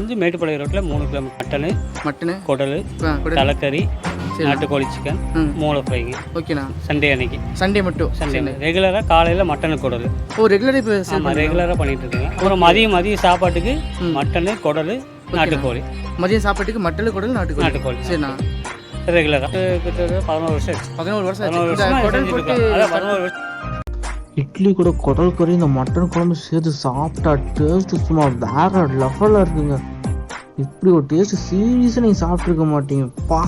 அன்னூர்லேருந்து மேட்டுப்பாளையம் ரோட்டில் மூணு kilometre. Mutton mutton குடல் தலைக்கறி. நாட்டுக்கோழி சிக்கன் மூளை ஃப்ரைங்க ஓகேண்ணா. சண்டே அன்னைக்கு. சண்டே மட்டும். சண்டே ரெகுலராக காலையில் மட்டனு குடல். ஓ ரெகுலராக இப்போ ஆமாம் ரெகுலராக பண்ணிட்டு இருக்கேங்க. அப்புறம் மதியம் மதியம் சாப்பாட்டுக்கு மட்டனு குடல் நாட்டுக்கோழி. மதியம் சாப்பாட்டுக்கு மட்டல் குடல் நாட்டுக்கோழி. நாட்டுக்கோழி. சரிண்ணா. ரெகுலராக பதினோரு வருஷம் பதினோரு வருஷம். பதினோரு வருஷமா பதினோரு வருஷம். இட்லி கூட குடல் கறி இந்த மட்டன் குழம்பு சேர்த்து சாப்பிட்டா டேஸ்ட் சும்மா வேற லெவலில் இருக்குங்க. இப்படி ஒரு டேஸ்ட் சீரியஸாக நீங்கள் சாப்பிட்ருக்க மாட்டீங்க. பா.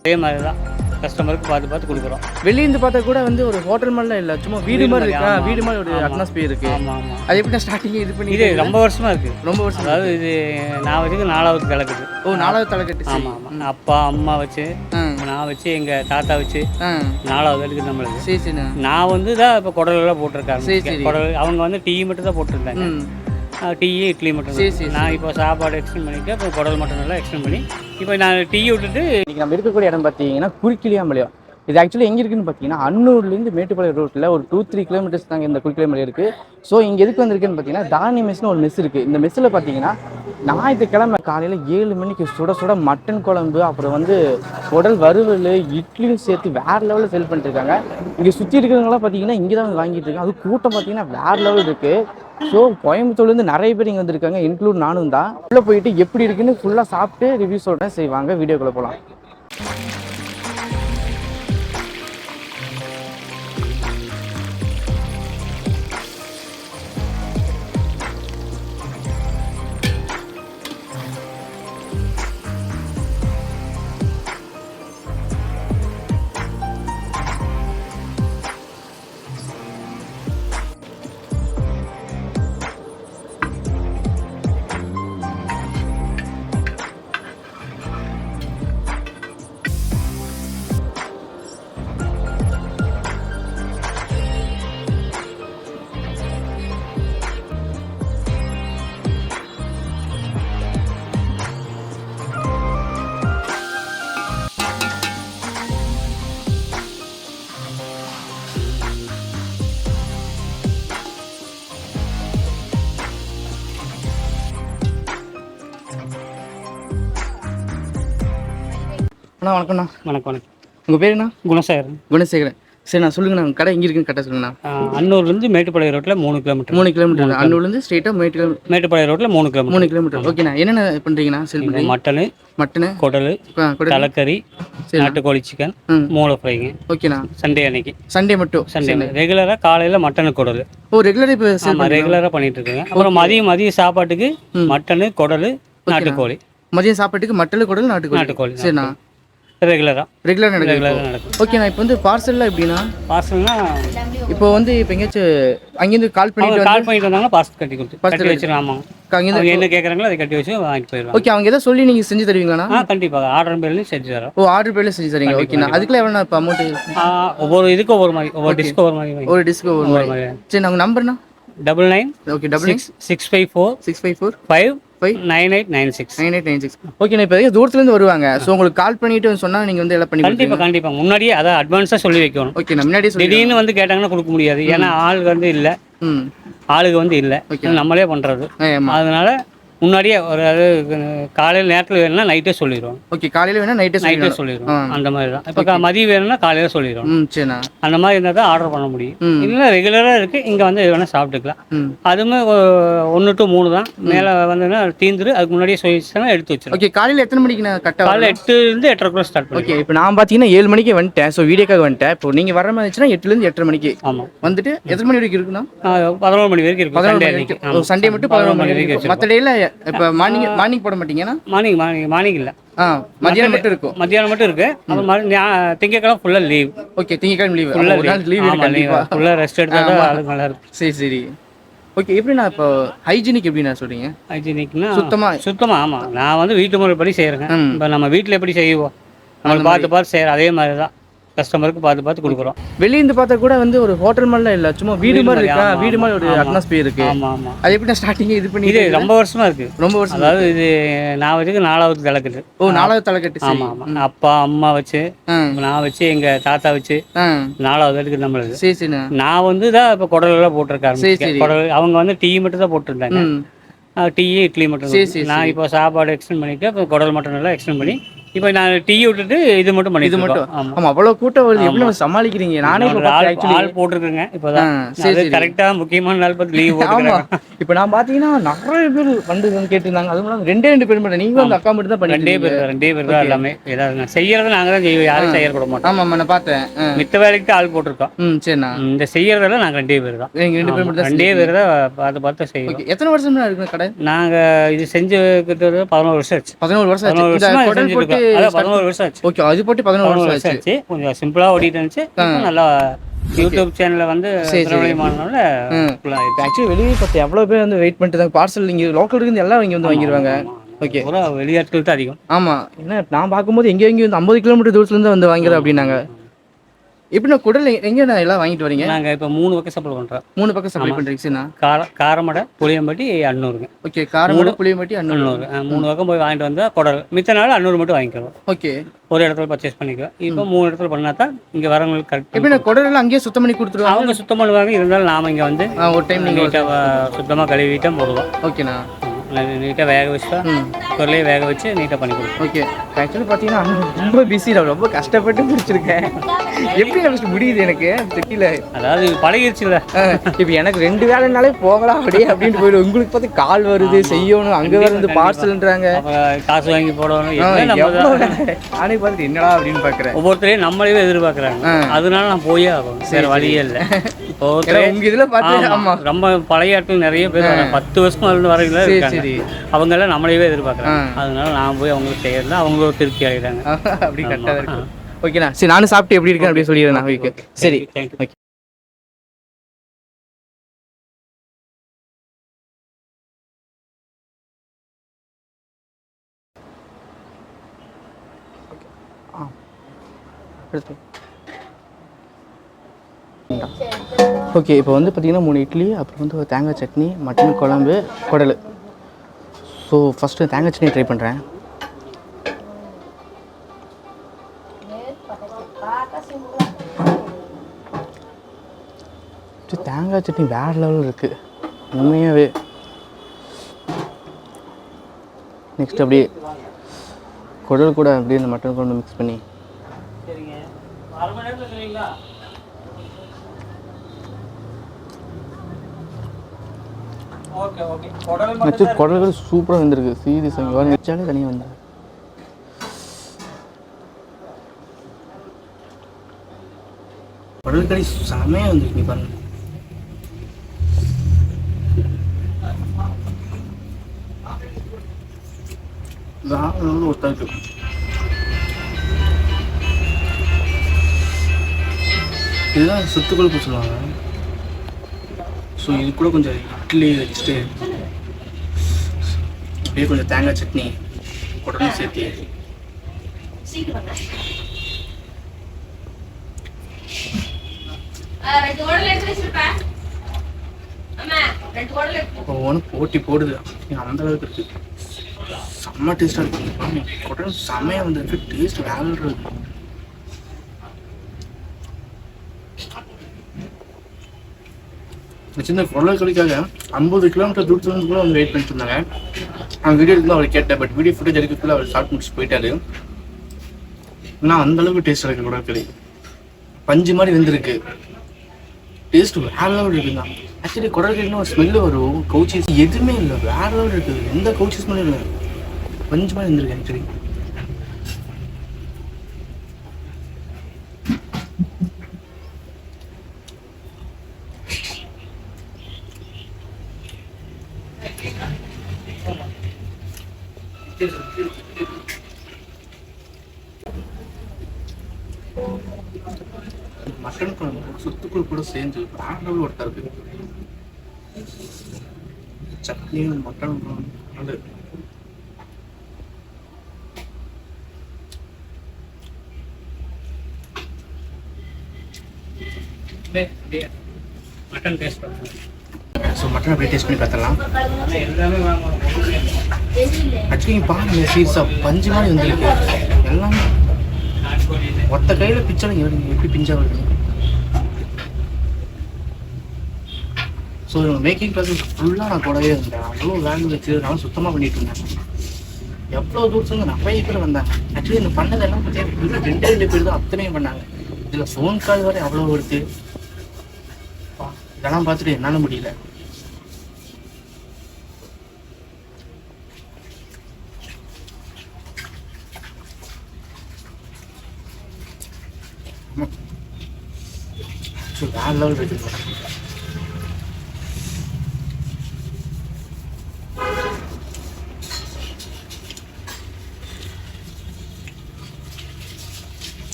அதே மாதிரி தான் கஸ்டமருக்கு பார்த்து பார்த்து கொடுக்குறோம். வெளிய இருந்து பார்த்தா கூட வந்து ஒரு ஹோட்டல் மாதிரிலாம் இல்ல. சும்மா வீடு மாதிரி இருக்கா. வீடு மாதிரி ஒரு. அட்மாஸ்பியர் இருக்கு. ஆமாம் ஆமாம் அது எப்படி ஸ்டார்டிங் இது பண்ணி இது ரொம்ப வருஷமா இருக்கு. ரொம்ப வருஷம் அதாவது இது நான் வச்சுக்கு நாலாவது கிழக்குது ஓ நாலாவது தலைக்கட்டு. ஆமாம் ஆமாம் அப்பா அம்மா வச்சு நான் வச்சு எங்கள் தாத்தா வச்சு நாலாவது இருக்குது நம்மளுக்கு சரி சரிண்ணா நான் வந்து தான் இப்போ குடலெல்லாம் போட்டிருக்காங்க. குடல் அவங்க வந்து டீ மட்டும் தான் போட்டிருந்தாங்க டீ இட்லி மட்டும் நான் இப்போ சாப்பாடு எக்ஸ்டெண்ட் பண்ணிட்டு இப்போ குடல் மட்டும் நல்லா எக்ஸ்டெண்ட் பண்ணி இப்போ நான் டீ விட்டுட்டு இன்னைக்கு நம்ம இருக்கக்கூடிய இடம் பார்த்தீங்கன்னா குறுக்கிளியாமலையம் இது ஆக்சுவலி எங்கே இருக்குன்னு பார்த்தீங்கன்னா அன்னூர்லேருந்து மேட்டுப்பாளையம் ரோட்டில் ஒரு டூ த்ரீ கிலோமீட்டர்ஸ் தாங்க இந்த குறுக்கிளியாமலை இருக்குது ஸோ இங்கே எதுக்கு வந்திருக்குன்னு பார்த்தீங்கன்னா தானி மெஸ்னு ஒரு மெஸ் இருக்குது இந்த மெஸ்ஸில் பார்த்தீங்கன்னா ஞாயிற்றுக்கிழமை காலையில் ஏழு மணிக்கு சுட சுட மட்டன் குழம்பு அப்புறம் வந்து உடல் வறுவல் இட்லியும் சேர்த்து வேறு லெவலில் செல் பண்ணிட்டுருக்காங்க இங்கே சுற்றி இருக்கிறவங்களாம் பார்த்தீங்கன்னா இங்கே தான் வந்து வாங்கிட்டு இருக்காங்க. அது கூட்டம் பார்த்தீங்கன்னா வேறு லெவல் இருக்குது ஸோ கோயம்புத்தூர்லேருந்து நிறைய பேர் இங்கே வந்திருக்காங்க இன்க்ளூட் நானும் தான் உள்ளே போயிட்டு எப்படி இருக்குன்னு ஃபுல்லாக சாப்பிட்டு ரிவ்யூ சொல்கிறேன் செய்வாங்க. வீடியோக்குள்ளே போகலாம் அண்ணா வணக்கம்ண்ணா. வணக்கம் வணக்கம். உங்கள் பேர் என்ன? குணசாகர் குணசேகரன். சரி நான் சொல்லுங்கண்ணா உங்க கடை எங்கே இருக்குன்னு கரெக்டாக சொல்லுங்கண்ணா. அன்னூர்லேருந்து மேட்டுப்பாளையம் ரோட்டில் மூணு கிலோமீட்டர். மூணு கிலோமீட்டர். அன்னூர்லேருந்து ஸ்ட்ரெயிட்டாக மூணு கிலோமீட்டர் மேட்டுப்பாளையம் ரோட்டில் மூணு கிலோமீட்டர். மூணு கிலோமீட்டர். ஓகேண்ணா என்னென்ன பண்ணுறீங்கண்ணா செல் பண்ணுறீங்க மட்டனு மட்டனு? குடல் தலைக்கறி சரி நாட்டுக்கோழி சிக்கன் மூளை ஃப்ரைங்க ஓகேண்ணா. சண்டே அன்னைக்கு. சண்டே மட்டும். சண்டே ரெகுலராக காலையில் மட்டனு குடல். ஓ ரெகுலராக இப்போ ரெகுலராக பண்ணிட்டு இருக்கேங்க. அப்புறம் மதியம் மதியம் சாப்பாட்டுக்கு மட்டனு குடல் நாட்டுக்கோழி. மதியம் சாப்பாட்டுக்கு மட்டல் குடல் நாட்டுக்கோழி. நாட்டுக்கோழி சரிண்ணா. ரெகுலராக ரெகுலர் நடக்குது ரெகுலராக நடக்கும் ஓகேண்ணா இப்போ வந்து பார்சல்லாம் எப்படின்னா பார்சல்னா இப்போ வந்து இப்போ எங்கேயாச்சும் அங்கேருந்து கால் அவங்க பண்ணிட்டு கால் பண்ணிட்டு வந்தாங்கன்னா பார்சல் கட்டி கொடுத்து Parcel கட்டி வச்சிருக்கோம் ஆமாங்க அங்கேருந்து அவங்க என்ன கேட்குறாங்களோ அதை கட்டி வச்சு வாங்கிட்டு போயிடுவாங்க. ஓகே அவங்க ஏதோ சொல்லி நீங்கள் செஞ்சு தருவீங்களாண்ணா? ஆ கண்டிப்பாக ஆர்டர் பேர்லையும் செஞ்சு தரோம். ஓ ஆர்டர் பேர்ல செஞ்சு தரீங்க. ஓகேண்ணா அதுக்குள்ள எவ்வளோண்ணா இப்போ அமௌண்ட் ஆ, ஒவ்வொரு இதுக்கு ஒவ்வொரு மாதிரி ஒவ்வொரு டிஸ்க்கு ஒவ்வொரு மாதிரி ஒரு டிஸ்க்கு ஒரு ஒவ்வொரு மாதிரி. மாதிரி. சரி நாங்கள் நம்பர்ண்ணா double nine okay double six six five four six five four five five nine eight nine six. Nine eight nine six. Okay இப்போ தூரத்துலேருந்து வருவாங்க. ஸோ உங்களுக்கு கால் பண்ணிட்டு சொன்னால் நீங்கள் வந்து எல்லாம் பண்ணி கண்டிப்பாக கண்டிப்பாக முன்னாடியே அதான் அட்வான்ஸாக சொல்லி வைக்கணும். ஓகே நான் முன்னாடியே சொல்லி திடீர்னு வந்து கேட்டாங்கன்னா கொடுக்க முடியாது. ஏன்னா ஆள் வந்து இல்லை. ம். ஆளுங்க வந்து இல்லை. நம்மளே பண்ணுறது அதனால முன்னாடியே ஒரு அது காலையில் நேரத்தில் வேணும்னா நைட்டே சொல்லிடுவோம் ஓகே காலையில் வேணா நைட்டே நைட்டே சொல்லி சொல்லிடுவோம் அந்த மாதிரி தான் இப்போ மதியம் வேணும்னா காலையில் சொல்லிடுவோம் சரிண்ணா. அந்த மாதிரி இருந்தால் தான் ஆர்டர் பண்ண முடியும். ம். இல்லைன்னா ரெகுலராக இருக்குது இங்கே வந்து வேணால் சாப்பிட்டுக்கலாம். அதுவுமே ஒன்று டு மூணு தான். மேலே வந்துன்னா தீந்துரு. அதுக்கு முன்னாடியே சொல்லிச்சுன்னா எடுத்து வச்சிடும் ஓகே காலையில் எத்தனை மணிக்கு நான் கரெக்டாக காலையில் எட்டுலேருந்து எட்டரைக்குள்ள ஸ்டார்ட் பண்ணி ஓகே இப்போ நான் பார்த்தீங்கன்னா ஏழு மணிக்கு வந்துட்டேன். ஸோ வீடியோக்காக வந்துட்டேன். இப்போ நீங்கள் வர மாதிரி இருந்துச்சுன்னா எட்டுலேருந்து எட்டரை மணிக்கு. ஆமாம் வந்துட்டு எத்தனை மணி வரைக்கும் இருக்குண்ணா? பதினோரு மணி வரைக்கும் இருக்கும் சண்டே மட்டும் பதினொரு மணி வரைக்கும் மற்ற டேயில் இப்போ மார்னிங் மார்னிங் போட மாட்டீங்கன்னா மார்னிங் மார்னிங் மார்னிங் இல்லை. ஆ மதியானம் மட்டும் இருக்கும் மத்தியானம் மட்டும் இருக்கு. திங்கட்கிழமை ஃபுல்லாக லீவ் ஓகே திங்கக்கிழமை லீவ் ஃபுல்லாக நாள் லீவ் ஃபுல்லாக ரெஸ்ட் எடுத்தா தான் ஆளுங்க நல்லா இருக்கும் சரி சரி. ஓகே எப்படிண்ணா இப்போ ஹைஜீனிக் எப்படிண்ணா சொல்றீங்க? ஹைஜீனிக்னா சுத்தமா சுத்தமாக ஆமாம் நான் வந்து வீட்டு முறைப்படி செய்கிறேங்க. இப்போ நம்ம வீட்டில் எப்படி செய்வோம்? நம்ம பார்த்து பார்த்து செய்கிற அதே மாதிரி தான் கஸ்டமருக்கு பார்த்து பார்த்து கொடுக்குறோம். வெளியிருந்து பார்த்தா கூட வந்து ஒரு ஹோட்டல் மாதிரிலாம் இல்லை. சும்மா வீடு மாதிரி இருக்கா? வீடு மாதிரி ஒரு. அட்மாஸ்பியர் இருக்கு. ஆமாம் ஆமாம் அது எப்படி ஸ்டார்டிங் இது பண்ணி இது ரொம்ப வருஷமா இருக்கு. ரொம்ப வருஷம் அதாவது இது நான் வச்சுக்கு நாலாவது கிழக்குது ஓ நாலாவது தலைக்கட்டு ஆமாம் ஆமாம் அப்பா அம்மா வச்சு நான் வச்சு எங்கள் தாத்தா வச்சு நாலாவது எடுக்கு நம்மளுக்கு சரி நான். வந்து தான் இப்போ குடலெல்லாம் சரி. குடல் அவங்க வந்து டீ மட்டும் தான் போட்டிருந்தாங்க. டீ இட்லி மட்டும் நான் இப்போ சாப்பாடு எக்ஸ்டெண்ட் பண்ணிட்டு இப்போ குடல் மட்டன் எல்லாம் எக்ஸ்டெண்ட் பண்ணி இப்போ நான் டீ விட்டுட்டு இது மட்டும் பண்ணி இது மட்டும்? ஆமாம் ஆமா அவ்வளவு கூட்டம் வருது. நம்ம சமாளிக்கிறீங்க? நானே இப்போ ஆக்சுவலி ஆள் போட்டிருக்கேங்க. இப்போதான். ஆ, சரி. கரெக்டாக முக்கியமான நாள் பார்த்து லீவ் ஆமா. போட்டுக்கிறேன் இப்போ நான் பாத்தீங்கன்னா நிறைய பேர் வந்து வந்து கேட்டிருந்தாங்க. அதுவும் இல்லாம ரெண்டே ரெண்டு பேர் மட்டும். நீங்களும் அந்த அக்கா மட்டும் தான் ரெண்டே பேர் தான் ரெண்டே பேர் தான் எல்லாமே. ஏதாவது செய்யறது நாங்கள் தான் செய்வோம். யாரும் செய்ய கூட மாட்டோம். ஆமா ஆமா நான் பார்த்தேன். மித்த வேலைக்கு தான் ஆள் போட்டிருக்கோம். ம் சரிண்ணா. இந்த செய்யறதெல்லாம் நாங்கள் ரெண்டே பேர் தான். நீங்க ரெண்டு பேர் மட்டும் தான் ரெண்டே பேர் தான் பார்த்து பார்த்து செய்வோம் எத்தனை வருஷம் இருக்கு கடை? நாங்கள் இது செஞ்சுக்கிட்டு பதினோரு வருஷம் ஆச்சு. பதினோரு வருஷம் பதினோரு வருஷமா பதினோரு வருஷம் ஆச்சு. ஓகே அது போட்டு பதினோரு வருஷம் ஆச்சு. கொஞ்சம் சிம்பிளாக ஓடிட்டு இருந்துச்சு. நல்லா யூடியூப் சேனலில் வந்து. ஆக்சுவலி வெளியே பார்த்து எவ்வளோ பேர் வந்து வெயிட் பண்ணிட்டு தான் பார்சல் இங்கே லோக்கல் இருந்து எல்லாம் இங்கே வந்து வாங்கிடுவாங்க ஓகே வெளியாட்கள் தான் அதிகம். ஆமா. என்ன நான் பார்க்கும்போது எங்கே எங்கேயும் வந்து ஐம்பது கிலோமீட்டர் தூரத்துலேருந்து வந்து வாங்கிறேன் அப்படின்னாங்க. எப்படி நான் குடல் எங்கே நான் எல்லாம் வாங்கிட்டு வரீங்க? நாங்கள் இப்போ மூணு பக்கம் சப்ளை பண்ணுறோம் மூணு பக்கம் சப்ளை பண்ணுறீங்க சரிண்ணா கார காரமடை புளியம்பட்டி அன்னூருங்க. ஓகே காரமடை புளியம்பட்டி அன்னூறு மூணு பக்கம் போய் வாங்கிட்டு வந்தால் குடல். மித்த நாள் அன்னூறு மட்டும் வாங்கிக்கிறோம். ஓகே. ஒரு இடத்துல பர்ச்சேஸ் பண்ணிக்குவோம் இப்போ மூணு இடத்துல பண்ணா தான் இங்கே வரவங்களுக்கு கரெக்ட் எப்படி நான் குடல் அங்கேயே சுத்தம் பண்ணி கொடுத்துருவாங்க? அவங்க சுத்தம் பண்ணுவாங்க. இருந்தாலும் நாம இங்கே வந்து ஒரு டைம் நீங்கள் சுத்தமாக கழுவிட்டா போடுவோம் ஓகேண்ணா. நீட்டாக வேக வச்சுட்டா குரலையே வேக வச்சு நீட்டாக பண்ணி கொடுப்போம் ஓகே. ஆக்சுவலி பார்த்தீங்கன்னா ரொம்ப பிஸி நான் ரொம்ப கஷ்டப்பட்டு முடிச்சிருக்கேன். எப்படி எனக்கு முடியுது எனக்கு? தெரியல. அதாவது பழகிருச்சுல்ல. இப்போ எனக்கு ரெண்டு வேலைனாலே போகலாம் அப்படியே அப்படின்ட்டு போயிடும். உங்களுக்கு பார்த்து கால் வருது செய்யணும் அங்கே வந்து பார்சல்ன்றாங்க காசு வாங்கி போடணும். நானே பார்த்துட்டு என்னடா அப்படின்னு பார்க்குறேன் ஒவ்வொருத்தரையும் நம்மளவே எதிர்பார்க்குறாங்க. அதனால நான் போயே ஆகணும் வேற வழியே இல்லை. உங்க இதில் பார்த்து ஆமா. ரொம்ப பழைய ஆட்கள் நிறைய பேர். பத்து வருஷமா இருந்து சரி இருக்காங்க. அவங்க எல்லாம் நம்மளையவே எதிர்பார்க்குறாங்க. அதனால நான் போய் அவங்களுக்கு செய்யறதுல அவங்களும் திருப்தி அடைகிறாங்க அப்படி கரெக்டாக இருக்கு. ஓகேண்ணா சரி நானும் சாப்பிட்டு எப்படி இருக்கேன் அப்படியே சொல்லிடுறேன் ஓகே சரி. ஓகே ஓகே இப்போ வந்து பார்த்தீங்கன்னா மூணு இட்லி அப்புறம் வந்து ஒரு தேங்காய் சட்னி மட்டன் குழம்பு குடல். ஸோ ஃபஸ்ட்டு தேங்காய் சட்னி ட்ரை பண்ணுறேன் தேங்காய் சட்னி வேற லெவலில் இருக்குது உண்மையாகவே நெக்ஸ்ட் அப்படியே குடல் கூட அப்படியே இந்த மட்டன் குழம்பு மிக்ஸ் பண்ணி. சரிங்க. நெக்ஸ்ட் குடல்கள் சூப்பராக வந்திருக்கு. அங்கே வர வச்சாலே தனியாக வந்து. குடல் கறி செமையாக வந்துருக்கு பாருங்க. வேற ஒருத்தா இருக்கு இதுதான் சுத்து கொழுப்பு சொல்லுவாங்க. ஸோ இது கூட கொஞ்சம் இட்லி வச்சுட்டு அப்படியே கொஞ்சம் தேங்காய் சட்னி உடனே சேர்த்து ஒவ்வொன்று போட்டி போடுது. அந்த அளவுக்கு இருக்கு. செம்ம டேஸ்டாக இருக்கு. உடனே செம்மையாக வந்துருக்கு. டேஸ்ட் வேலை இருக்கு. சின்ன பொருளாதாரிக்காக ஐம்பது கிலோமீட்டர் தூரத்துல இருந்து கூட வந்து வெயிட் பண்ணிட்டு இருந்தாங்க. நான் வீடியோ எடுத்து அவர் கேட்டேன் பட் வீடியோ ஃபுட்டேஜ் எடுக்கிறதுக்குள்ள அவர் ஷார்ட் முடிச்சு போயிட்டாரு. ஆனால் அந்த அளவுக்கு டேஸ்ட் இருக்கு கூட களி பஞ்சு மாதிரி வெந்திருக்கு. டேஸ்ட் வேற லெவல் இருக்குங்க ஆக்சுவலி குடல்கள்னா ஒரு ஸ்மெல்லு வரும் கவுச்சிஸ் எதுவுமே இல்லை வேற லெவல் இருக்குது. எந்த கவுச்சி ஸ்மெல்லும் இல்லை. பஞ்சு மாதிரி இருந்திருக்கு ஆக்சுவலி மட்டன் குழம்பு சுத்துக்குள் கூட சேர்ந்து வேற லெவல் ஒருத்தா இருக்கு. சட்னியும் மட்டன் அது. மட்டன் டேஸ்ட் ஸோ மட்டன் அப்படியே டேஸ்ட் பண்ணி பார்த்துடலாம். ஆக்சுவலி பாருங்க சீரியஸா பஞ்சு மாதிரி வந்திருக்கு. எல்லாமே. ஒத்த கையில் எப்படி எப்படி பிஞ்சா வருது? ஸோ மேக்கிங் ப்ராசஸ் ஃபுல்லாக நான் கூடவே இருந்தேன். அவ்வளோ வேல்யூ வச்சு நான் சுத்தமாக பண்ணிட்டு இருந்தேன். எவ்வளோ தூரத்துலேருந்து நிறைய பேர் வந்தாங்க. ஆக்சுவலி இந்த பண்ணதெல்லாம் பார்த்தீங்கன்னா ரெண்டே ரெண்டு பேர் தான் அத்தனையும் பண்ணாங்க. இதில் ஃபோன் கால் வரை அவ்வளோ வருது? அப்பா, இதெல்லாம் பார்த்துட்டு என்னால் முடியல. ஸோ வேற லெவல் வச்சுருக்கேன்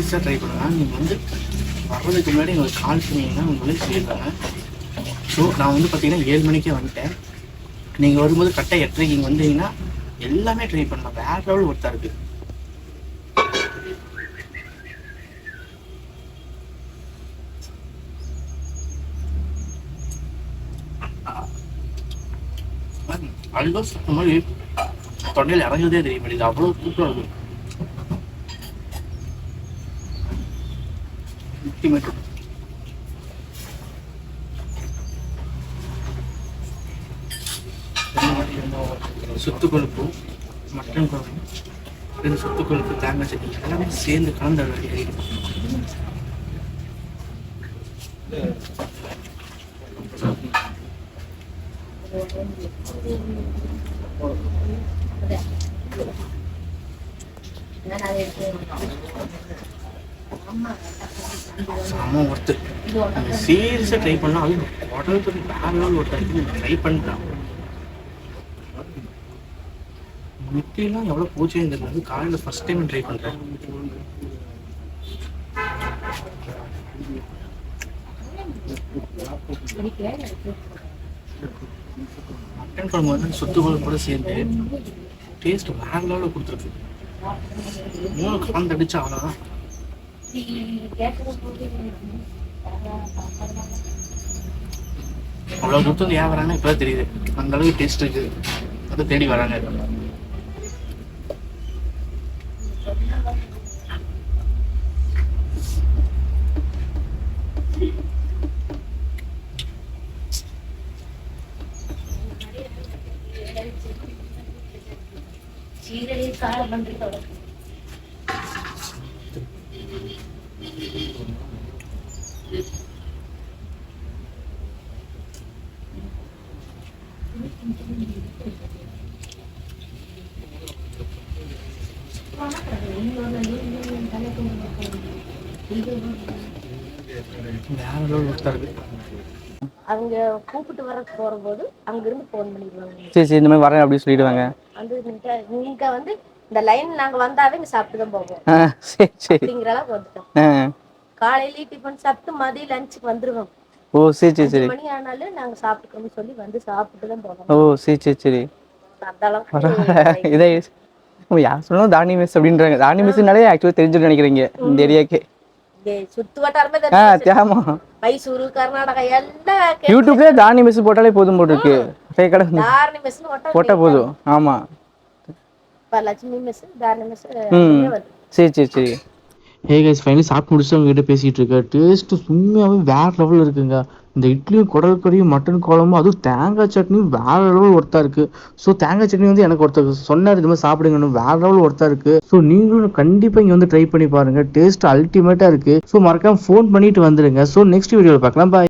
சீரியஸாக ட்ரை பண்ணுங்கள் நீங்கள் வந்து வர்றதுக்கு முன்னாடி எங்களுக்கு கால் பண்ணீங்கன்னா உங்களுக்கு சொல்லிடுவாங்க ஸோ நான் வந்து பார்த்தீங்கன்னா ஏழு மணிக்கே வந்துட்டேன். நீங்கள் வரும்போது கரெக்டாக எட்டரைக்கு இங்கே வந்தீங்கன்னா எல்லாமே ட்ரை பண்ணலாம். வேற லெவல் ஒருத்தா இருக்கு. அல்வா சுத்தமாக மாதிரி தொண்டையில் இறங்குறதே தெரிய மாட்டேங்குது. அவ்வளோ சூப்பராக இருக்கும் அல்டிமேட் சுத்து கொழுப்பு மட்டன் குழம்பு இது சுத்து கொழுப்பு தேங்காய் சட்னி எல்லாமே சேர்ந்து கலந்து அடி செம்ம ஒர்த்து சீரியஸாக ட்ரை பண்ணால் அது உடலுக்கு வேற லெவல் ஒருத்தர் ட்ரை பண்ணிட்டான். முட்டிலாம் எவ்வளோ பூச்சிங்கிறது காலையில் ஃபர்ஸ்ட் டைம் ட்ரை பண்ணுறேன் மட்டன் குழம்பு வந்து சுத்து குழம்பு கூட சேர்ந்து டேஸ்ட் வேற லெவலில் கொடுத்துருக்கு. மூணு கலந்து அடிச்சா அவ்வளோதான் அவ்வளோ தூரத்துல ஏன் வராங்க இப்போ தெரியுது அந்த அளவுக்கு டேஸ்ட் இருக்கு அதை தேடி வராங்க சீரழிய காலம் வந்து தொடங்கும் வேற லெவல் ஒருத்தா இருக்கு அவங்க கூப்பிட்டு வர போகும்போது அங்கிருந்து ஃபோன் பண்ணிடுவாங்க. சரி சரி இந்த மாதிரி வரேன் அப்படின்னு சொல்லிடுவாங்க. வந்து நீங்க நீங்க வந்து இந்த லைன் நாங்க வந்தாவே இங்க சாப்பிட்டு தான் போவோம் சரி சரி. அப்படிங்கிற அளவுக்கு வந்துட்டோம். காலையில டிஃபன் சாப்பிட்டு மதியம் லஞ்சுக்கு வந்துருவோம். ஓ சரி சரி சரி. மணி ஆனாலும் நாங்க சாப்பிட்டுக்கோம்னு சொல்லி வந்து சாப்பிட்டு தான் போவோம். ஓ சரி சரி சரி. அந்த அளவுக்கு இதே யார் சொன்னாலும் தானி மெஸ் அப்படின்றாங்க. தானி மெஸ்னாலே ஆக்சுவலாக தெரிஞ்சுட்டு நினைக்கிறீங்க. இந்த ஏரியாக்கே சுத்து வட்டாரமே ஆ தெரிஞ்சு தேமா மைசூரு கர்நாடகா எல்லாம் யூடியூப்லேயே தானி மெஸ் போட்டாலே போதும் போட்டிருக்கு. கடை தாரணி போட்டால் போதும். ஆமாம் இப்ப லட்சுமி மெஸ் தாரணி மெஸ் ம். வருது சரி சரி சரி. ஹே கைஸ் ஃபைனலி சாப்பிட்டு முடிச்சுட்டு உங்ககிட்ட பேசிகிட்டு இருக்கேன். டேஸ்ட்டு உண்மையாகவே வேறு லெவலில் இருக்குங்க. இந்த இட்லியும் குடல் கறியும் மட்டன் குழம்பும் அதுவும் தேங்காய் சட்னியும் வேறு லெவல் ஒர்த்தா இருக்குது ஸோ தேங்காய் சட்னி வந்து எனக்கு ஒருத்தர் சொன்னார் இது மாதிரி சாப்பிடுங்கன்னு. வேறு லெவல் ஒர்த்தா இருக்குது ஸோ நீங்களும் கண்டிப்பாக இங்கே வந்து ட்ரை பண்ணி பாருங்கள் டேஸ்ட் அல்டிமேட்டாக இருக்குது ஸோ மறக்காம ஃபோன் பண்ணிட்டு வந்துடுங்க ஸோ நெக்ஸ்ட் வீடியோவில் பார்க்கலாம். பாய்